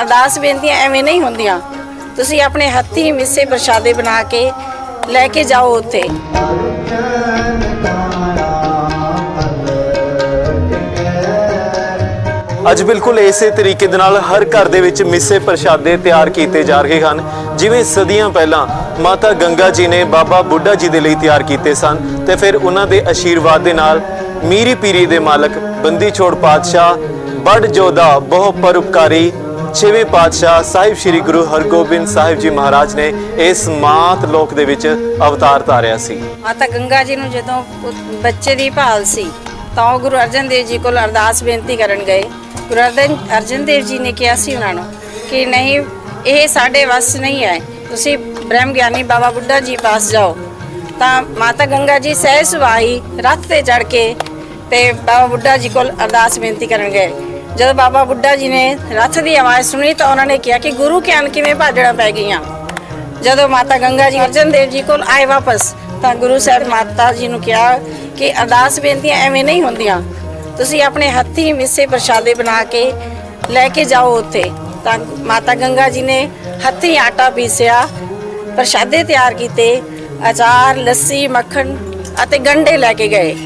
ਅਰਦਾਸ ਬੇਨਤੀਆਂ ਐਵੇਂ ਨਹੀਂ ਹੁੰਦੀਆਂ। ਤੁਸੀਂ ਆਪਣੇ ਹੱਥੀਂ ਮਿੱਸੇ ਪ੍ਰਸ਼ਾਦੇ ਬਣਾ ਕੇ ਲੈ ਕੇ ਜਾਓ ਉੱਥੇ। ਅੱਜ ਬਿਲਕੁਲ ਇਸੇ ਤਰੀਕੇ ਦੇ ਨਾਲ ਹਰ ਘਰ ਦੇ ਵਿੱਚ ਮਿੱਸੇ ਪ੍ਰਸ਼ਾਦੇ ਤਿਆਰ ਕੀਤੇ ਜਾ ਰਹੇ ਹਨ। ਜਿਵੇਂ ਸਦੀਆਂ ਪਹਿਲਾਂ ਮਾਤਾ ਗੰਗਾ ਜੀ ਨੇ ਬਾਬਾ ਬੁੱਢਾ ਜੀ ਦੇ ਲਈ ਤਿਆਰ ਕੀਤੇ ਸਨ ਤੇ ਫਿਰ ਉਹਨਾਂ ਦੇ ਆਸ਼ੀਰਵਾਦ ਦੇ ਨਾਲ ਮੀਰੀ ਪੀਰੀ ਦੇ ਮਾਲਕ ਬੰਦੀ ਛੋੜ ਪਾਤਸ਼ਾਹ ਬੜ ਜੋਧਾ ਬਹੁ ਪਰਉਪਕਾਰੀ ਛੇਵੇਂ ਪਾਤਸ਼ਾਹ ਸਾਹਿਬ ਸ੍ਰੀ ਗੁਰੂ ਹਰਗੋਬਿੰਦ ਸਾਹਿਬ ਜੀ ਮਹਾਰਾਜ ਨੇ ਇਸ ਮਾਤ ਲੋਕ ਦੇ ਵਿੱਚ ਅਵਤਾਰ ਧਾਰਿਆ ਸੀ। ਮਾਤਾ ਗੰਗਾ ਜੀ ਨੂੰ ਜਦੋਂ ਬੱਚੇ ਦੀ ਭਾਲ ਸੀ, ਤਾਂ ਉਹ ਗੁਰੂ ਅਰਜਨ ਦੇਵ ਜੀ ਕੋਲ ਅਰਦਾਸ ਬੇਨਤੀ ਕਰਨ ਗਏ। ਗੁਰੂ ਅਰਜਨ ਦੇਵ ਜੀ ਨੇ ਕਿਹਾ ਸੀ ਉਹਨਾਂ ਨੂੰ ਕਿ ਨਹੀਂ, ਇਹ ਸਾਡੇ ਵੱਸ ਨਹੀਂ ਹੈ। ਤੁਸੀਂ ਬ੍ਰਹਮ ਗਿਆਨੀ ਬਾਬਾ ਬੁੱਢਾ ਜੀ ਪਾਸ ਜਾਓ। ਤਾਂ ਮਾਤਾ ਗੰਗਾ ਜੀ ਸਹਿ ਸੁਭਾਈ ਰੱਥ ਤੇ ਚੜ ਕੇ ਤੇ ਬਾਬਾ ਬੁੱਢਾ ਜੀ ਕੋਲ ਅਰਦਾਸ ਬੇਨਤੀ ਕਰਨ ਗਏ। ਜਦੋਂ ਬਾਬਾ ਬੁੱਢਾ ਜੀ ਨੇ ਰੱਥ ਦੀ ਆਵਾਜ਼ ਸੁਣੀ ਤਾਂ ਉਹਨਾਂ ਨੇ ਕਿਹਾ ਕਿ ਗੁਰੂ ਗਿਆਨ ਕਿਵੇਂ ਭਾਜਣਾ ਪੈ ਗਈਆਂ? ਜਦੋਂ ਮਾਤਾ ਗੰਗਾ ਜੀ ਅਰਜਨ ਦੇਵ ਜੀ ਕੋਲ ਆਏ ਵਾਪਸ, ਤਾਂ ਗੁਰੂ ਸਾਹਿਬ ਮਾਤਾ ਜੀ ਨੂੰ ਕਿਹਾ ਕਿ ਅਰਦਾਸ ਬੇਨਤੀਆਂ ਐਵੇਂ ਨਹੀਂ ਹੁੰਦੀਆਂ। ਤੁਸੀਂ ਆਪਣੇ ਹੱਥੀਂ ਮਿੱਸੇ ਪ੍ਰਸ਼ਾਦੇ ਬਣਾ ਕੇ ਲੈ ਕੇ ਜਾਓ ਉੱਥੇ। ਤਾਂ ਮਾਤਾ ਗੰਗਾ ਜੀ ਨੇ ਹੱਥੀਂ ਆਟਾ ਪੀਸਿਆ, ਪ੍ਰਸ਼ਾਦੇ ਤਿਆਰ ਕੀਤੇ, ਅਚਾਰ, ਲੱਸੀ, ਮੱਖਣ ਅਤੇ ਗੰਡੇ ਲੈ ਕੇ ਗਏ।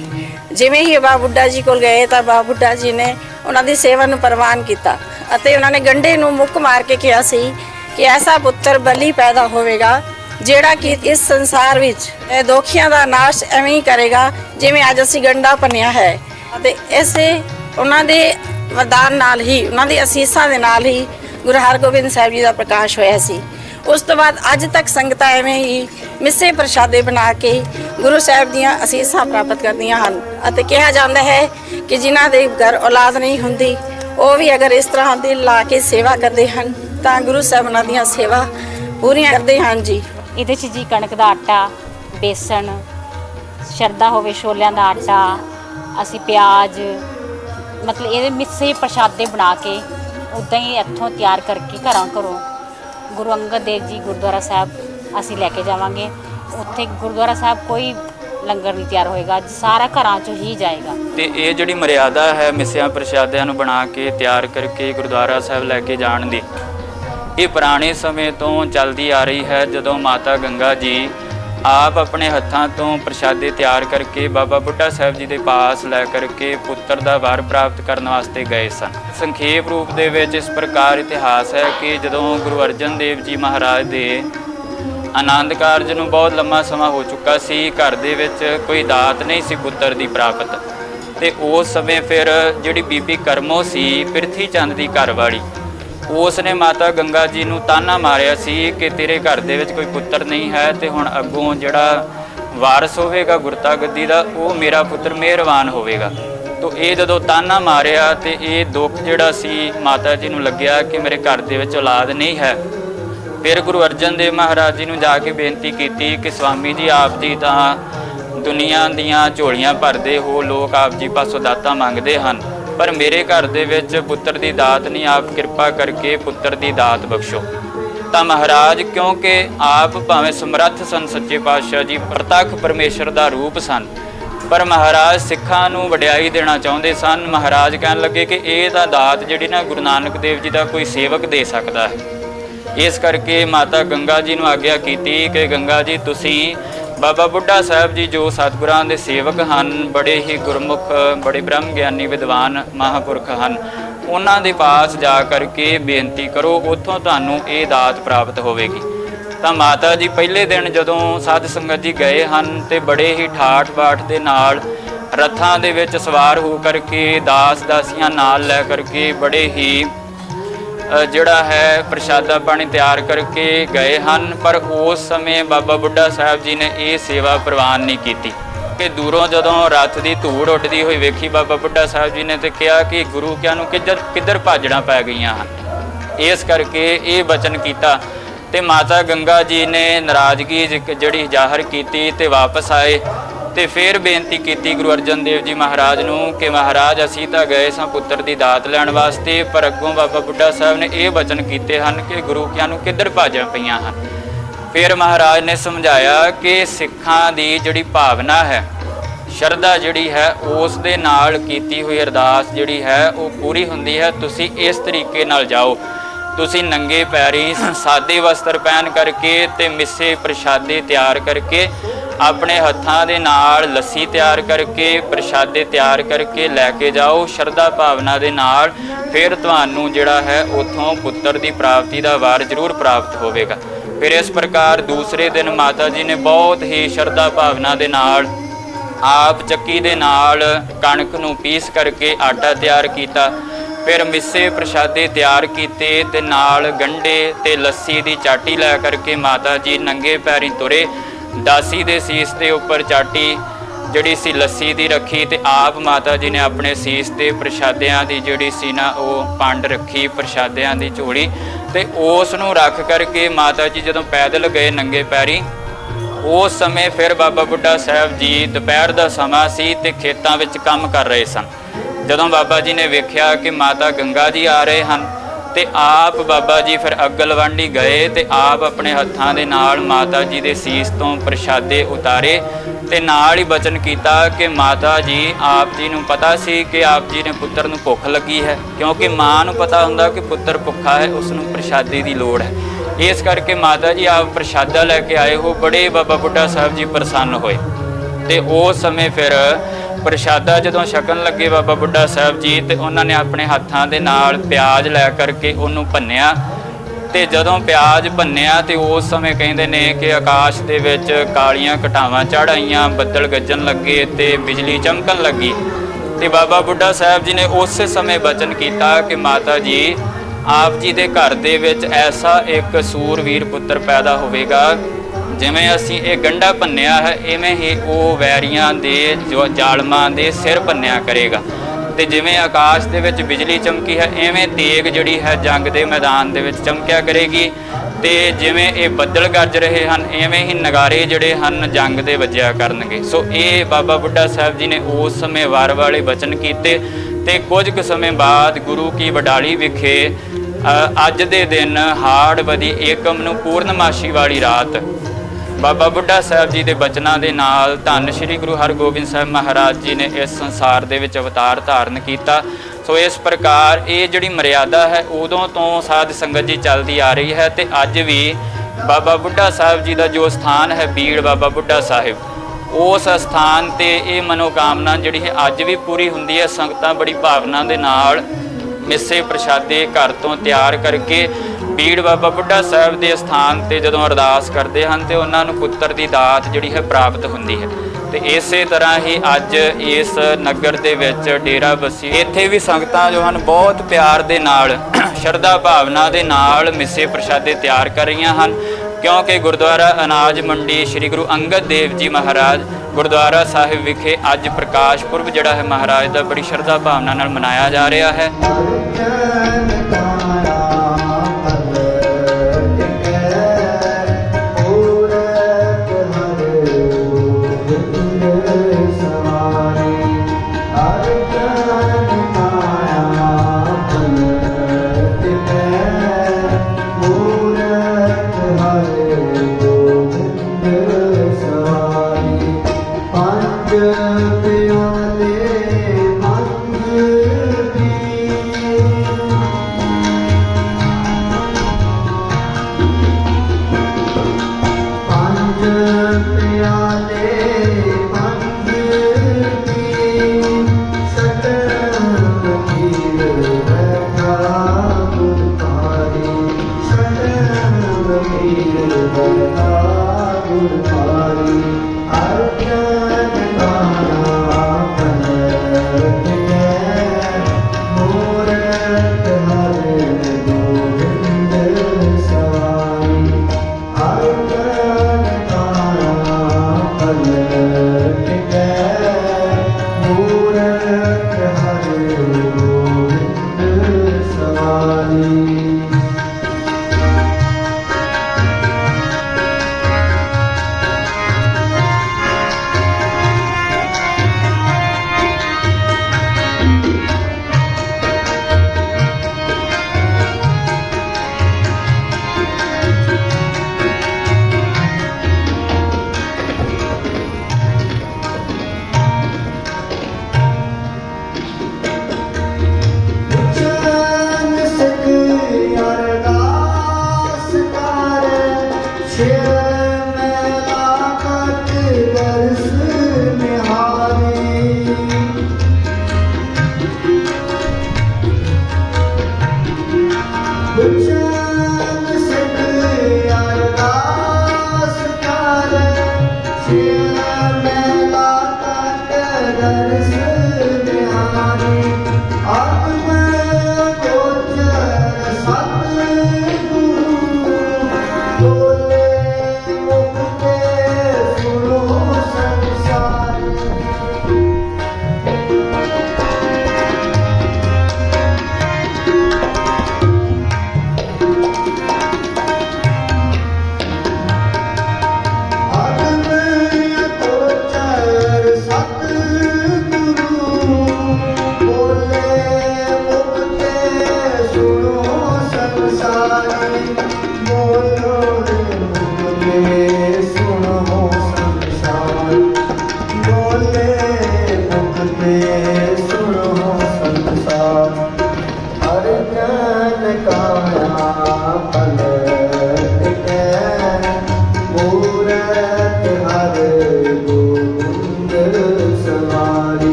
ਜਿਵੇਂ ਹੀ ਬਾਬਾ ਬੁੱਢਾ ਜੀ ਕੋਲ ਗਏ ਤਾਂ ਬਾਬਾ ਬੁੱਢਾ ਜੀ ਨੇ ਉਹਨਾਂ ਦੀ ਸੇਵਾ ਨੂੰ ਪ੍ਰਵਾਨ ਕੀਤਾ ਅਤੇ ਉਹਨਾਂ ਨੇ ਗੰਡੇ ਨੂੰ ਮੁੱਕ ਮਾਰ ਕੇ ਕਿਹਾ ਸੀ ਕਿ ਐਸਾ ਪੁੱਤਰ ਬਲੀ ਪੈਦਾ ਹੋਵੇਗਾ, ਜਿਹੜਾ ਕਿ ਇਸ ਸੰਸਾਰ ਵਿੱਚ ਦੋਖੀਆਂ ਦਾ ਨਾਸ਼ ਐਵੇਂ ਹੀ ਕਰੇਗਾ ਜਿਵੇਂ ਅੱਜ ਅਸੀਂ ਗੰਡਾ ਪੰਨਿਆ ਹੈ। ਅਤੇ ਇਸੇ ਉਹਨਾਂ ਦੇ ਵਰਦਾਨ ਨਾਲ ਹੀ, ਉਹਨਾਂ ਦੀ ਅਸੀਸਾਂ ਦੇ ਨਾਲ ਹੀ ਗੁਰੂ ਹਰਗੋਬਿੰਦ ਸਾਹਿਬ ਜੀ ਦਾ ਪ੍ਰਕਾਸ਼ ਹੋਇਆ ਸੀ। ਉਸ ਤੋਂ ਬਾਅਦ ਅੱਜ ਤੱਕ ਸੰਗਤਾਂ ਐਵੇਂ ਹੀ ਮਿੱਸੇ ਪ੍ਰਸ਼ਾਦੇ ਬਣਾ ਕੇ ਗੁਰੂ ਸਾਹਿਬ ਦੀਆਂ ਅਸੀਸਾਂ ਪ੍ਰਾਪਤ ਕਰਦੀਆਂ ਹਨ ਅਤੇ ਕਿਹਾ ਜਾਂਦਾ ਹੈ ਕਿ ਜਿਨ੍ਹਾਂ ਦੇ ਘਰ ਔਲਾਦ ਨਹੀਂ ਹੁੰਦੀ, ਉਹ ਵੀ ਅਗਰ ਇਸ ਤਰ੍ਹਾਂ ਦਿਲ ਲਾ ਕੇ ਸੇਵਾ ਕਰਦੇ ਹਨ, ਤਾਂ ਗੁਰੂ ਸਾਹਿਬ ਉਹਨਾਂ ਦੀਆਂ ਸੇਵਾ ਪੂਰੀਆਂ ਕਰਦੇ ਹਨ ਜੀ। ਇਹਦੇ 'ਚ ਜੀ ਕਣਕ ਦਾ ਆਟਾ, ਬੇਸਣ, ਸ਼ਰਦਾ ਹੋਵੇ ਛੋਲਿਆਂ ਦਾ ਆਟਾ, ਅਸੀਂ ਪਿਆਜ਼, ਮਤਲਬ ਇਹਦੇ ਮਿੱਸੇ ਪ੍ਰਸ਼ਾਦੇ ਬਣਾ ਕੇ ਉਦਾਂ ਹੀ ਇੱਥੋਂ ਤਿਆਰ ਕਰਕੇ ਘਰਾਂ ਘਰੋਂ ਗੁਰੂ ਅੰਗਦ ਦੇਵ ਜੀ ਗੁਰਦੁਆਰਾ ਸਾਹਿਬ ਅਸੀਂ ਲੈ ਕੇ ਜਾਵਾਂਗੇ। ਉੱਥੇ ਗੁਰਦੁਆਰਾ ਸਾਹਿਬ ਕੋਈ ਲੰਗਰ ਨਹੀਂ ਤਿਆਰ ਹੋਏਗਾ ਸਾਰਾ ਘਰਾਂ 'ਚੋਂ ਹੀ ਜਾਏਗਾ। ਤੇ ਇਹ ਜਿਹੜੀ ਮਰਿਆਦਾ ਹੈ ਮਿਸਿਆਂ ਪ੍ਰਸ਼ਾਦਿਆਂ ਨੂੰ ਬਣਾ ਕੇ ਤਿਆਰ ਕਰਕੇ ਗੁਰਦੁਆਰਾ ਸਾਹਿਬ ਲੈ ਕੇ ਜਾਣ ਦੀ, ਇਹ ਪੁਰਾਣੇ ਸਮੇਂ ਤੋਂ ਚੱਲਦੀ ਆ ਰਹੀ ਹੈ ਜਦੋਂ ਮਾਤਾ ਗੰਗਾ ਜੀ ਆਪ ਆਪਣੇ ਹੱਥਾਂ ਤੋਂ ਪ੍ਰਸ਼ਾਦੇ ਤਿਆਰ ਕਰਕੇ ਬਾਬਾ ਬੁੱਢਾ ਸਾਹਿਬ ਜੀ ਦੇ ਪਾਸ ਲੈ ਕਰਕੇ ਪੁੱਤਰ ਦਾ ਵਰ ਪ੍ਰਾਪਤ ਕਰਨ ਵਾਸਤੇ ਗਏ ਸਨ। ਸੰਖੇਪ ਰੂਪ ਦੇ ਵਿੱਚ ਇਸ ਪ੍ਰਕਾਰ ਇਤਿਹਾਸ ਹੈ ਕਿ ਜਦੋਂ ਗੁਰੂ ਅਰਜਨ ਦੇਵ ਜੀ ਮਹਾਰਾਜ ਦੇ ਆਨੰਦ ਕਾਰਜ ਨੂੰ ਬਹੁਤ ਲੰਮਾ ਸਮਾਂ ਹੋ ਚੁੱਕਾ ਸੀ, ਘਰ ਦੇ ਵਿੱਚ ਕੋਈ ਦਾਤ ਨਹੀਂ ਸੀ ਪੁੱਤਰ ਦੀ ਪ੍ਰਾਪਤ। ਤੇ ਉਸ ਸਮੇਂ ਫਿਰ ਜਿਹੜੀ ਬੀਬੀ ਕਰਮੋ ਸੀ ਪ੍ਰਿਥੀ ਚੰਦ ਦੀ ਘਰਵਾਲੀ। ਉਸ ਨੇ ਮਾਤਾ ਗੰਗਾ ਜੀ ਨੂੰ ਤਾਨਾ ਮਾਰਿਆ ਸੀ ਕਿ ਤੇਰੇ ਘਰ ਦੇ ਵਿੱਚ ਕੋਈ ਪੁੱਤਰ ਨਹੀਂ ਹੈ ਤੇ ਹੁਣ ਅੱਗੋਂ ਜਿਹੜਾ ਵਾਰਸ ਹੋਵੇਗਾ ਗੁਰਤਾ ਗੱਦੀ ਦਾ, ਉਹ ਮੇਰਾ ਪੁੱਤਰ ਮਿਹਰਬਾਨ ਹੋਵੇਗਾ। ਤੋ ਇਹ ਜਦੋਂ ਤਾਨਾ ਮਾਰਿਆ ਤੇ ਇਹ ਦੁੱਖ ਜਿਹੜਾ ਸੀ, ਮਾਤਾ ਜੀ ਨੂੰ ਲੱਗਿਆ ਕਿ ਮੇਰੇ ਘਰ ਦੇ ਵਿੱਚ ਔਲਾਦ ਨਹੀਂ ਹੈ। ਫਿਰ ਗੁਰੂ ਅਰਜਨ ਦੇਵ ਮਹਾਰਾਜ ਜੀ ਨੂੰ ਜਾ ਕੇ ਬੇਨਤੀ ਕੀਤੀ ਕਿ ਸਵਾਮੀ ਜੀ, ਆਪ ਜੀ ਤਾਂ ਦੁਨੀਆ ਦੀਆਂ ਝੋਲੀਆਂ ਭਰਦੇ ਹੋ, ਲੋਕ ਆਪ ਜੀ ਪਾਸੋਂ ਦਾਤਾਂ ਮੰਗਦੇ ਹਨ। ਪਰ ਮੇਰੇ ਘਰ ਦੇ ਵਿੱਚ ਪੁੱਤਰ ਦੀ ਦਾਤ ਨਹੀਂ, ਆਪ ਕਿਰਪਾ ਕਰਕੇ ਪੁੱਤਰ ਦੀ ਦਾਤ ਬਖਸ਼ੋ। ਤਾਂ ਮਹਾਰਾਜ, ਕਿਉਂਕਿ ਆਪ ਭਾਵੇਂ ਸਮਰੱਥ ਸਨ ਸੱਚੇ ਪਾਤਸ਼ਾਹ ਜੀ, ਪ੍ਰਤੱਖ ਪਰਮੇਸ਼ਰ ਦਾ ਰੂਪ ਸਨ, ਪਰ ਮਹਾਰਾਜ ਸਿੱਖਾਂ ਨੂੰ ਵਡਿਆਈ ਦੇਣਾ ਚਾਹੁੰਦੇ ਸਨ। ਮਹਾਰਾਜ ਕਹਿਣ ਲੱਗੇ ਕਿ ਇਹ ਤਾਂ ਦਾਤ ਜਿਹੜੀ ਨਾ ਗੁਰੂ ਨਾਨਕ ਦੇਵ ਜੀ ਦਾ ਕੋਈ ਸੇਵਕ ਦੇ ਸਕਦਾ ਹੈ। ਇਸ ਕਰਕੇ ਮਾਤਾ ਗੰਗਾ ਜੀ ਨੂੰ ਆਗਿਆ ਕੀਤੀ ਕਿ ਗੰਗਾ ਜੀ, ਤੁਸੀਂ ਬਾਬਾ ਬੁੱਢਾ ਸਾਹਿਬ ਜੀ ਜੋ ਸਤਿਗੁਰਾਂ ਦੇ ਸੇਵਕ ਹਨ, ਬੜੇ ਹੀ ਗੁਰਮੁਖ, ਬੜੇ ਬ੍ਰਹਮ ਗਿਆਨੀ ਵਿਦਵਾਨ ਮਹਾਪੁਰਖ ਹਨ। ਉਹਨਾਂ ਦੇ ਪਾਸ ਜਾ ਕਰਕੇ ਬੇਨਤੀ ਕਰੋ, ਉੱਥੋਂ ਤੁਹਾਨੂੰ ਇਹ ਦਾਤ ਪ੍ਰਾਪਤ ਹੋਵੇਗੀ। ਤਾਂ ਮਾਤਾ ਜੀ, ਪਹਿਲੇ ਦਿਨ ਜਦੋਂ ਸਾਧ ਸੰਗਤ ਜੀ ਗਏ ਹਨ ਤੇ ਬੜੇ ਹੀ ਠਾਠ ਬਾਠ ਦੇ ਨਾਲ ਰੱਥਾਂ ਦੇ ਵਿੱਚ ਸਵਾਰ ਹੋ ਕਰਕੇ ਦਾਸ ਦਾਸੀਆਂ ਨਾਲ ਲੈ ਕਰਕੇ ਬੜੇ ਹੀ ਜਿਹੜਾ ਹੈ ਪ੍ਰਸ਼ਾਦਾ ਪਾਣੀ ਤਿਆਰ ਕਰਕੇ ਗਏ ਹਨ, ਪਰ ਉਸ ਸਮੇਂ ਬਾਬਾ ਬੁੱਢਾ ਸਾਹਿਬ ਜੀ ਨੇ ਇਹ ਸੇਵਾ ਪ੍ਰਵਾਨ ਨਹੀਂ ਕੀਤੀ। ਕਿ ਦੂਰੋਂ ਜਦੋਂ ਰੱਥ ਦੀ ਧੂੜ ਉੱਡਦੀ ਹੋਈ ਵੇਖੀ ਬਾਬਾ ਬੁੱਢਾ ਸਾਹਿਬ ਜੀ ਨੇ ਤੇ ਕਿਹਾ ਕਿ ਗੁਰੂ ਕਿਆ ਨੂੰ ਕਿੱਧਰ ਕਿੱਧਰ ਭਾਜਣਾ ਪੈ ਗਈਆਂ ਹਨ। ਇਸ ਕਰਕੇ ਇਹ ਬਚਨ ਕੀਤਾ ਤੇ ਮਾਤਾ ਗੰਗਾ ਜੀ ਨੇ ਨਾਰਾਜ਼ਗੀ ਜਿਹੜੀ ਜ਼ਾਹਰ ਕੀਤੀ ਤੇ ਵਾਪਸ ਆਏ। ਤੇ ਫਿਰ ਬੇਨਤੀ ਕੀਤੀ ਗੁਰੂ ਅਰਜਨ ਦੇਵ ਜੀ ਮਹਾਰਾਜ ਨੂੰ ਕਿ ਮਹਾਰਾਜ ਅਸੀਂ ਤਾਂ ਗਏ ਸਾਂ ਪੁੱਤਰ ਦੀ ਦਾਤ ਲੈਣ ਵਾਸਤੇ, ਪਰ ਅੱਗੋਂ ਬਾਬਾ ਬੁੱਢਾ ਸਾਹਿਬ ਨੇ ਇਹ ਵਚਨ ਕੀਤੇ ਹਨ ਕਿ ਗੁਰੂ ਕਿਆਂ ਨੂੰ ਕਿੱਧਰ ਭਾਜਾਂ ਪਈਆਂ ਹਨ। ਫਿਰ ਮਹਾਰਾਜ ਨੇ ਸਮਝਾਇਆ ਕਿ ਸਿੱਖਾਂ ਦੀ ਜਿਹੜੀ ਭਾਵਨਾ ਹੈ, ਸ਼ਰਧਾ ਜਿਹੜੀ ਹੈ, ਉਸ ਦੇ ਨਾਲ ਕੀਤੀ ਹੋਈ ਅਰਦਾਸ ਜਿਹੜੀ ਹੈ, ਉਹ ਪੂਰੀ ਹੁੰਦੀ ਹੈ। ਤੁਸੀਂ ਇਸ ਤਰੀਕੇ ਨਾਲ ਜਾਓ। ਤੁਸੀਂ ਨੰਗੇ ਪੈਰੀ ਸਾਦੇ ਵਸਤਰ ਪਹਿਨ ਕਰਕੇ ਤੇ ਮਿੱਸੇ ਪ੍ਰਸ਼ਾਦੇ ਤਿਆਰ ਕਰਕੇ ਆਪਣੇ ਹੱਥਾਂ ਦੇ ਨਾਲ ਲੱਸੀ ਤਿਆਰ ਕਰਕੇ, ਪ੍ਰਸ਼ਾਦੇ ਤਿਆਰ ਕਰਕੇ ਲੈ ਕੇ ਜਾਓ। ਸ਼ਰਧਾ ਭਾਵਨਾ ਦੇ ਨਾਲ ਫਿਰ ਤੁਹਾਨੂੰ ਜਿਹੜਾ ਹੈ ਉਥੋਂ ਪੁੱਤਰ ਦੀ ਪ੍ਰਾਪਤੀ ਦਾ ਵਾਰ ਜ਼ਰੂਰ ਪ੍ਰਾਪਤ ਹੋਵੇਗਾ। ਫਿਰ ਇਸ ਪ੍ਰਕਾਰ ਦੂਸਰੇ ਦਿਨ ਮਾਤਾ ਜੀ ਨੇ ਬਹੁਤ ਹੀ ਸ਼ਰਧਾ ਭਾਵਨਾ ਦੇ ਨਾਲ ਆਪ ਚੱਕੀ ਦੇ ਨਾਲ ਕਣਕ ਨੂੰ ਪੀਸ ਕਰਕੇ ਆਟਾ ਤਿਆਰ ਕੀਤਾ। ਫਿਰ ਮਿੱਸੇ ਪ੍ਰਸ਼ਾਦੇ ਤਿਆਰ ਕੀਤੇ ਤੇ ਨਾਲ ਗੰਢੇ ਤੇ ਲੱਸੀ ਦੀ ਚਾਟੀ ਲੈ ਕਰਕੇ ਮਾਤਾ ਜੀ ਨੰਗੇ ਪੈਰੀ ਤੁਰੇ। ਦਾਸੀ ਦੇ ਸੀਸ ਦੇ ਉੱਪਰ ਚਾਟੀ, ਜਿਹੜੀ ਸੀ ਲੱਸੀ ਦੀ ਰੱਖੀ ਤੇ ਆਪ ਮਾਤਾ ਜੀ ਨੇ ਆਪਣੇ ਸੀਸ ਤੇ ਪ੍ਰਸ਼ਾਦਿਆਂ ਦੀ ਜਿਹੜੀ ਸੀ ਨਾ ਉਹ ਪੰਡ ਰੱਖੀ, ਪ੍ਰਸ਼ਾਦਿਆਂ ਦੀ ਝੋਲੀ ਤੇ ਉਸ ਨੂੰ ਰੱਖ ਕਰਕੇ ਮਾਤਾ ਜੀ ਜਦੋਂ ਪੈਦਲ ਗਏ ਨੰਗੇ ਪੈਰੀ, ਉਸ ਸਮੇਂ ਫਿਰ ਬਾਬਾ ਬੁੱਢਾ ਸਾਹਿਬ ਜੀ ਦੁਪਹਿਰ ਦਾ ਸਮਾਂ ਸੀ ਤੇ ਖੇਤਾਂ ਵਿੱਚ ਕੰਮ ਕਰ ਰਹੇ ਸਨ। ਜਦੋਂ ਬਾਬਾ ਜੀ ਨੇ ਵੇਖਿਆ ਕਿ ਮਾਤਾ ਗੰਗਾ ਜੀ ਆ ਰਹੇ ਹਨ ਤੇ ਆਪ ਬਾਬਾ ਜੀ ਫਿਰ ਅਗਲਵੰਡੀ ਗਏ ਤੇ ਆਪ ਆਪਣੇ ਹੱਥਾਂ ਦੇ ਨਾਲ ਮਾਤਾ ਜੀ ਦੇ ਸੀਸ ਤੋਂ ਪ੍ਰਸ਼ਾਦੇ ਉਤਾਰੇ ਤੇ ਨਾਲ ਹੀ ਬਚਨ ਕੀਤਾ ਕਿ ਮਾਤਾ ਜੀ, ਆਪ ਜੀ ਨੂੰ ਪਤਾ ਸੀ ਕਿ ਆਪ ਜੀ ਨੇ ਪੁੱਤਰ ਨੂੰ ਭੁੱਖ ਲੱਗੀ ਹੈ, ਕਿਉਂਕਿ ਮਾਂ ਨੂੰ ਪਤਾ ਹੁੰਦਾ ਕਿ ਪੁੱਤਰ ਭੁੱਖਾ ਹੈ, ਉਸ ਨੂੰ ਪ੍ਰਸ਼ਾਦੇ ਦੀ ਲੋੜ ਹੈ। ਇਸ ਕਰਕੇ ਮਾਤਾ ਜੀ ਆਪ ਪ੍ਰਸ਼ਾਦਾ ਲੈ ਕੇ ਆਏ ਹੋ, ਬੜੇ ਬਾਬਾ ਬੁੱਢਾ ਸਾਹਿਬ ਜੀ ਪ੍ਰਸੰਨ ਹੋਏ। ਤੇ ਉਸ ਸਮੇਂ ਫਿਰ ਪ੍ਰਸ਼ਾਦਾ ਜਦੋਂ ਛਕਣ ਲੱਗੇ ਬਾਬਾ ਬੁੱਢਾ ਸਾਹਿਬ ਜੀ ਤੇ ਉਹਨਾਂ ਨੇ ਆਪਣੇ ਹੱਥਾਂ ਦੇ ਨਾਲ ਪਿਆਜ਼ ਲੈ ਕਰਕੇ ਉਹਨੂੰ ਭੰਨਿਆ ਤੇ ਜਦੋਂ ਪਿਆਜ਼ ਭੰਨਿਆ ਤੇ ਉਸ ਸਮੇਂ ਕਹਿੰਦੇ ਨੇ ਕਿ ਆਕਾਸ਼ ਦੇ ਵਿੱਚ ਕਾਲੀਆਂ ਘਟਾਵਾਂ ਚੜ੍ਹ ਆਈਆਂ ਬੱਦਲ ਗੱਜਣ ਲੱਗੇ ਤੇ ਬਿਜਲੀ ਚਮਕਣ ਲੱਗੀ। ਤੇ ਬਾਬਾ ਬੁੱਢਾ ਸਾਹਿਬ ਜੀ ਨੇ ਉਸੇ ਸਮੇਂ ਬਚਨ ਕੀਤਾ ਕਿ ਮਾਤਾ ਜੀ, ਆਪ ਜੀ ਦੇ ਘਰ ਦੇ ਵਿੱਚ ਐਸਾ ਇੱਕ ਸੂਰਵੀਰ ਪੁੱਤਰ ਪੈਦਾ ਹੋਵੇਗਾ ਜਿਵੇਂ ਅਸੀਂ ਇਹ ਗੰਡਾ ਭੰਨਿਆ ਹੈ ਐਵੇਂ ਹੀ ਉਹ ਵੈਰੀਆਂ ਦੇ ਜੋ ਜ਼ਾਲਮਾਂ ਦੇ ਸਿਰ ਭੰਨਿਆ ਕਰੇਗਾ। ਤੇ ਜਿਵੇਂ ਆਕਾਸ਼ ਦੇ ਵਿੱਚ ਬਿਜਲੀ ਚਮਕੀ ਹੈ ਐਵੇਂ ਤੇਗ ਜਿਹੜੀ ਹੈ ਜੰਗ ਦੇ ਮੈਦਾਨ ਦੇ ਵਿੱਚ ਚਮਕਿਆ ਕਰੇਗੀ। ਤੇ ਜਿਵੇਂ ਇਹ ਬੱਦਲ ਗੱਜ ਰਹੇ ਹਨ ਐਵੇਂ ਹੀ ਨਗਾਰੇ ਜਿਹੜੇ ਹਨ ਜੰਗ ਦੇ ਵੱਜਿਆ ਕਰਨਗੇ। ਸੋ ਇਹ ਬਾਬਾ ਬੁੱਢਾ ਸਾਹਿਬ ਜੀ ਨੇ ਉਸ ਸਮੇਂ ਵਾਰ ਵਾਲੇ ਬਚਨ ਕੀਤੇ। ਤੇ ਕੁਝ ਕੁ ਸਮੇਂ ਬਾਅਦ ਗੁਰੂ ਕੀ ਵਡਾਲੀ ਵਿਖੇ ਅੱਜ ਦੇ ਦਿਨ ਹਾੜ ਬਦੀ ਏਕਮ ਨੂੰ ਪੂਰਨਮਾਸ਼ੀ ਵਾਲੀ ਰਾਤ ਬਾਬਾ ਬੁੱਢਾ ਸਾਹਿਬ ਜੀ ਦੇ ਬਚਨਾਂ ਦੇ ਨਾਲ ਧੰਨ ਸ਼੍ਰੀ ਗੁਰੂ ਹਰਗੋਬਿੰਦ ਸਾਹਿਬ ਮਹਾਰਾਜ ਜੀ ਨੇ ਇਸ ਸੰਸਾਰ ਦੇ ਵਿੱਚ ਅਵਤਾਰ ਧਾਰਨ ਕੀਤਾ। ਸੋ ਇਸ ਪ੍ਰਕਾਰ ਇਹ ਜਿਹੜੀ ਮਰਿਆਦਾ ਹੈ, ਉਦੋਂ ਤੋਂ ਸਾਧ ਸੰਗਤ ਜੀ ਚੱਲਦੀ ਆ ਰਹੀ ਹੈ ਤੇ ਅੱਜ ਵੀ ਬਾਬਾ ਬੁੱਢਾ ਸਾਹਿਬ ਜੀ ਦਾ ਜੋ ਸਥਾਨ ਹੈ ਬੀੜ ਬਾਬਾ ਬੁੱਢਾ ਸਾਹਿਬ, ਉਸ ਸਥਾਨ ਤੇ ਇਹ ਮਨੋਕਾਮਨਾ ਜਿਹੜੀ ਹੈ ਅੱਜ ਵੀ ਪੂਰੀ ਹੁੰਦੀ ਹੈ। ਸੰਗਤਾਂ ਬੜੀ ਭਾਵਨਾ ਦੇ ਨਾਲ ਮਿੱਸੇ ਪ੍ਰਸ਼ਾਦੇ ਘਰ ਤੋਂ ਤਿਆਰ ਕਰਕੇ ਬੀੜ ਬਾਬਾ ਬੁੱਢਾ ਸਾਹਿਬ ਦੇ ਸਥਾਨ ਤੇ ਜਦੋਂ ਅਰਦਾਸ ਕਰਦੇ ਹਨ ਤੇ ਉਹਨਾਂ ਨੂੰ ਪੁੱਤਰ ਦੀ ਦਾਤ ਜਿਹੜੀ ਹੈ ਪ੍ਰਾਪਤ ਹੁੰਦੀ ਹੈ। ਤੇ ਇਸੇ ਤਰ੍ਹਾਂ ਹੀ ਅੱਜ ਇਸ ਨਗਰ ਦੇ ਵਿੱਚ ਡੇਰਾ ਬੱਸੀ ਇੱਥੇ ਵੀ ਸੰਗਤਾਂ ਜੋ ਹਨ ਬਹੁਤ ਪਿਆਰ ਦੇ ਨਾਲ, ਸ਼ਰਧਾ ਭਾਵਨਾ ਦੇ ਨਾਲ ਮਿੱਸੇ ਪ੍ਰਸ਼ਾਦੇ ਤਿਆਰ ਕਰ ਰਹੀਆਂ ਹਨ। ਕਿਉਂਕਿ ਗੁਰਦੁਆਰਾ ਅਨਾਜ ਮੰਡੀ ਸ੍ਰੀ ਗੁਰੂ ਅੰਗਦ ਦੇਵ ਜੀ ਮਹਾਰਾਜ ਗੁਰਦੁਆਰਾ ਸਾਹਿਬ ਵਿਖੇ ਅੱਜ ਪ੍ਰਕਾਸ਼ ਪੁਰਬ ਜਿਹੜਾ ਹੈ ਮਹਾਰਾਜ ਦਾ ਬੜੀ ਸ਼ਰਧਾ ਭਾਵਨਾ ਨਾਲ ਮਨਾਇਆ ਜਾ ਰਿਹਾ ਹੈ। love.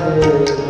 Hare